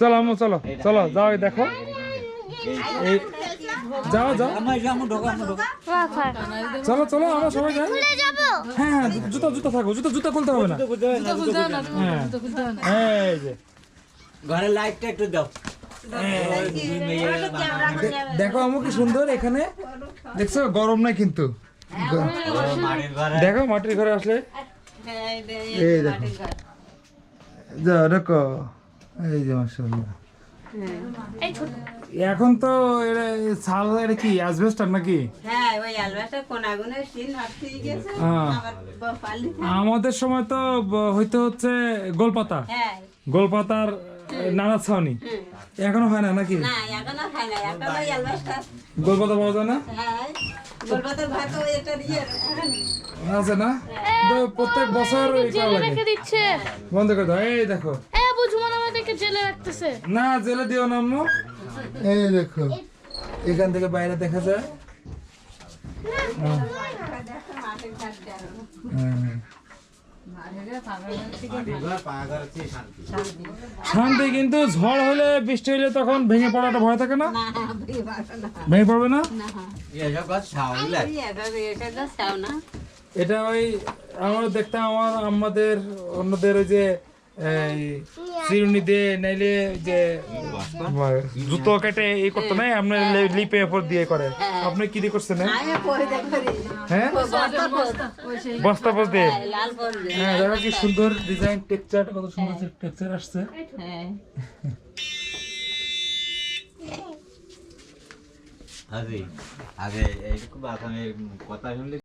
চলো আম্মু চলো চলো যাও দেখো। এই যাও যাও। আমার জামু ঢোকা আমু ঢোকা। চলো চলো আমরা সবাই যাই। হ্যাঁ হ্যাঁ জুতো জুতো থাকো জুতো জুতো খুলতে হবে না। হ্যাঁ। এই যে। ঘরে লাইটটা একটু দাও। দেখো আমু কি সুন্দর এখানে। দেখছ গরম নাই কিন্তু। দেখো মাটির ঘরে আসলে। এই দেখো। যা দেখো এই যে মাশাআল্লাহ এখন তো এটা ছাল এটা কি অ্যাসবেস্টার নাকি? হ্যাঁ ওই সিন হ্যাঁ। আমাদের সময় তো হয়তো হচ্ছে গোলপাতা। হ্যাঁ। গোলপাতার নানা ছাউনি। এখনও হয় না নাকি? না এখন আর না এখন ওই গোলপাতা পাওয়া যায় না? হ্যাঁ। আছে না? প্রত্যেক বছর রেখে দিচ্ছে। বন্ধ করে দাও। এই দেখো। এ বুঝুমান আমাদেরকে জেলে রাখতেছে। না জেলে দিও না আম্মু। এই দেখো। এখান থেকে বাইরে দেখা যায়। হ্যাঁ। হ্যাঁ। মাটির ঘর পাকা ঘর আছে শান্তি। শান্তি কিন্তু ঝড় হলে বৃষ্টি হলে তখন ভেঙে পড়াটা ভয় থাকে না? ভেঙে পড়বে না? এটা ওই আমরা দেখতাম আমার আমাদের অন্যদের ওই যে চিরুনি দিয়ে নাইলে যে জুতো কেটে এই করতো না আমরা লিপে উপর দিয়ে করে। আপনি কি দিয়ে করছেন হ্যাঁ? হ্যাঁ? বস্তা বস্তা লাল পরে হ্যাঁ দেখো কি সুন্দর ডিজাইন টেকচার কত সুন্দর টেকচার আসছে। আজি আগে এইরকম আমি কথা শুনলে